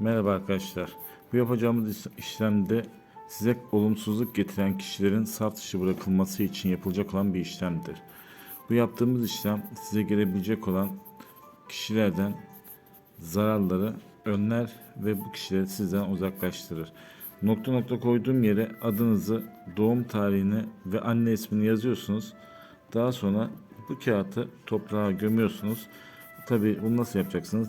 Merhaba arkadaşlar. Bu yapacağımız iş- işlemde size olumsuzluk getiren kişilerin saf dışı bırakılması için yapılacak olan bir işlemdir. Bu yaptığımız işlem size gelebilecek olan kişilerden zararları önler ve bu kişileri sizden uzaklaştırır. Nokta nokta koyduğum yere adınızı, doğum tarihini ve anne ismini yazıyorsunuz. Daha sonra bu kağıtı toprağa gömüyorsunuz. Tabi bunu nasıl yapacaksınız?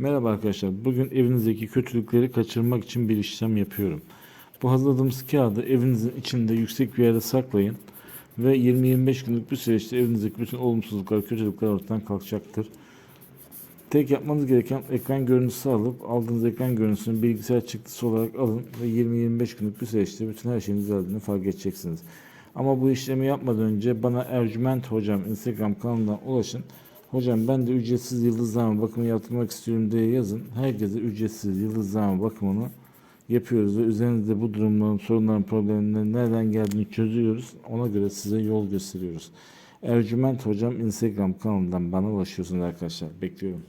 Merhaba arkadaşlar. Bugün evinizdeki kötülükleri kaçırmak için bir işlem yapıyorum. Bu hazırladığımız kağıdı evinizin içinde yüksek bir yerde saklayın ve 20-25 günlük bir süreçte evinizdeki bütün olumsuzluklar, kötülükler ortadan kalkacaktır. Tek yapmanız gereken ekran görüntüsü alıp aldığınız ekran görüntüsünü bilgisayar çıktısı olarak alın ve 20-25 günlük bir süreçte bütün her şeyin düzeldiğini fark edeceksiniz. Ama bu işlemi yapmadan önce bana Ercüment Hocam Instagram kanalından ulaşın. Hocam ben de ücretsiz yıldızlama bakımı yaptırmak istiyorum diye yazın. Herkese ücretsiz yıldızlama bakımını yapıyoruz ve üzerinizde bu durumların, sorunların, problemlerin nereden geldiğini çözüyoruz. Ona göre size yol gösteriyoruz. Ercüment Hocam Instagram kanalından bana ulaşıyorsunuz arkadaşlar. Bekliyorum.